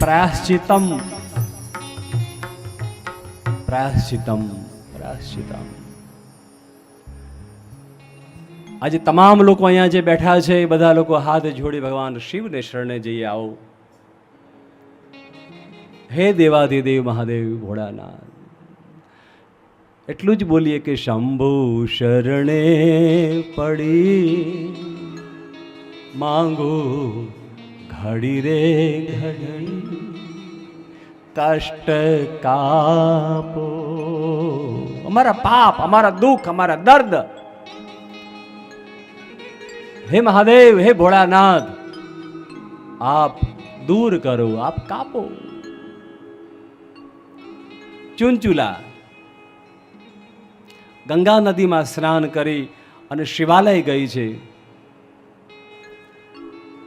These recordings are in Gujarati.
પ્રાયશ્ચિતમ પ્રાશ્ચિતમ પ્રાશ્ચિતમ આજે તમામ લોકો અહીંયા જે બેઠા છે, એ બધા લોકો હાથ જોડી ભગવાન શિવને શરણે જઈએ આવો. હે દેવાધિદેવ મહાદેવ ભોળાનાથ, એટલું જ બોલીએ કે શંભુ શરણે પડી. માંગો ઘડી રે ઘડી, કષ્ટ કાપો. અમારા પાપ, અમારા દુઃખ, અમારા દર્દ. હે મહાદેવ, હે ભોળાનાથ, આપ દૂર કરો, આપ કાપો. ચુનચુલા ગંગા નદીમાં સ્નાન કરી અને શિવાલય ગઈ છે.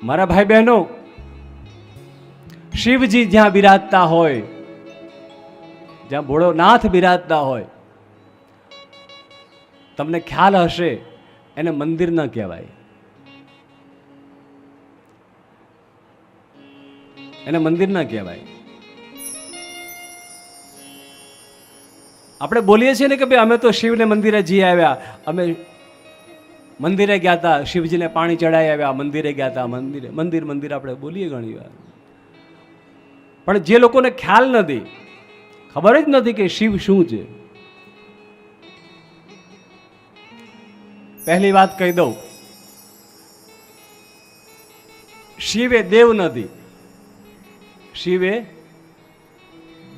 મારા ભાઈ બહેનો શિવજી જ્યાં બિરાજતા હોય, જ્યાં ભોળોનાથ બિરાજતા હોય, તમને ખ્યાલ હશે, એને મંદિર ન કહેવાય. એને મંદિર ન કહેવાય. આપણે બોલીએ છીએ ને કે ભાઈ, અમે તો શિવને મંદિરે જઈ આવ્યા. અમે મંદિરે ગયા હતા શિવજીને પાણી ચડાવી આવ્યા, મંદિરે ગયા હતા મંદિરે, મંદિર મંદિર આપણે બોલીએ ઘણી વાર. પણ જે લોકોને ખ્યાલ નથી, ખબર જ નથી કે શિવ શું છે. પહેલી વાત કહી દઉં. શિવ એ દેવ નથી. શિવ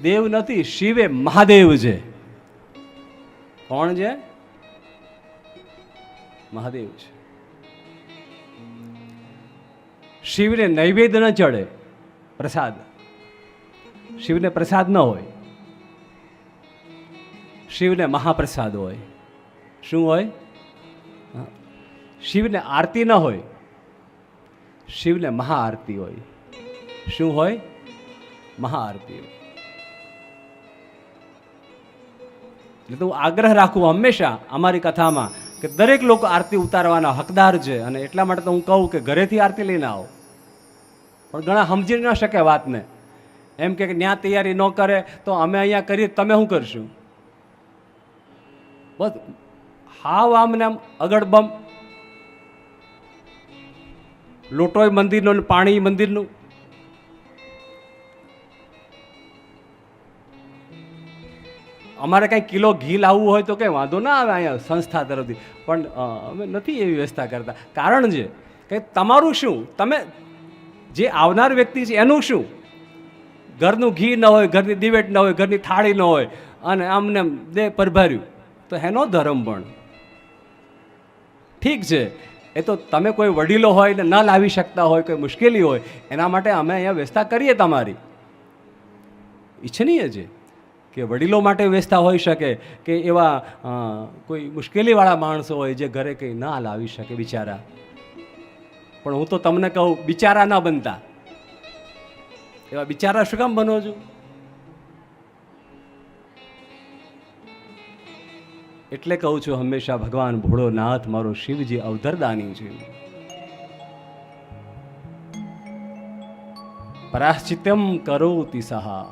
દેવ નથી, શિવ મહાદેવ છે. કોણ છે? મહાદેવ છે. શિવને નૈવેદ્ય ન ચડે, પ્રસાદ. શિવને પ્રસાદ ન હોય. શિવને મહાપ્રસાદ હોય. શું હોય? શિવને આરતી ન હોય. શિવને મહાઆરતી હોય. શું હોય? મહાઆરતી હોય. એટલે તો હું આગ્રહ રાખું હંમેશા અમારી કથામાં કે દરેક લોકો આરતી ઉતારવાના હકદાર છે અને એટલા માટે તો હું કહું કે ઘરેથી આરતી લઈને આવો. પણ ઘણા સમજી ન શકે વાતને. એમ કે ત્યાં તૈયારી ન કરે તો અમે અહીંયા કરીએ, તમે શું કરશું? બસ, હાવ આમ ને આમ અગડબમ. લોટોય મંદિરનું પાણી મંદિરનું. અમારે કાંઈ કિલો ઘી લાવવું હોય તો કંઈ વાંધો ના આવે અહીંયા સંસ્થા તરફથી. પણ અમે નથી એવી વ્યવસ્થા કરતા. કારણ છે કે તમારું શું? તમે જે આવનાર વ્યક્તિ છે એનું શું? ઘરનું ઘી ન હોય, ઘરની દિવેટ ન હોય, ઘરની થાળી ન હોય, અને આમને આમ દે પરભાર્યું. તો એનો ધર્મ પણ. ઠીક છે. એ તો તમે કોઈ વડીલો હોય ને ન લાવી શકતા હોય, કોઈ મુશ્કેલી હોય, એના માટે અમે અહીંયા વ્યવસ્થા કરીએ તમારી. ઈચ્છનીય છે કે વડીલો માટે વ્યવસ્થા હોઈ શકે, કે એવા કોઈ મુશ્કેલીવાળા માણસો હોય જે ઘરે કંઈ ના લાવી શકે બિચારા. પણ હું તો તમને કહું, બિચારા ના બનતા. એવા બિચારા શું કામ બનો છો? એટલે કહું છું, હંમેશા ભગવાન ભોળોનાથ મારો શિવજી અવધરદાની છે. પરાશ્ચિત્યમ કરોતિ સહા.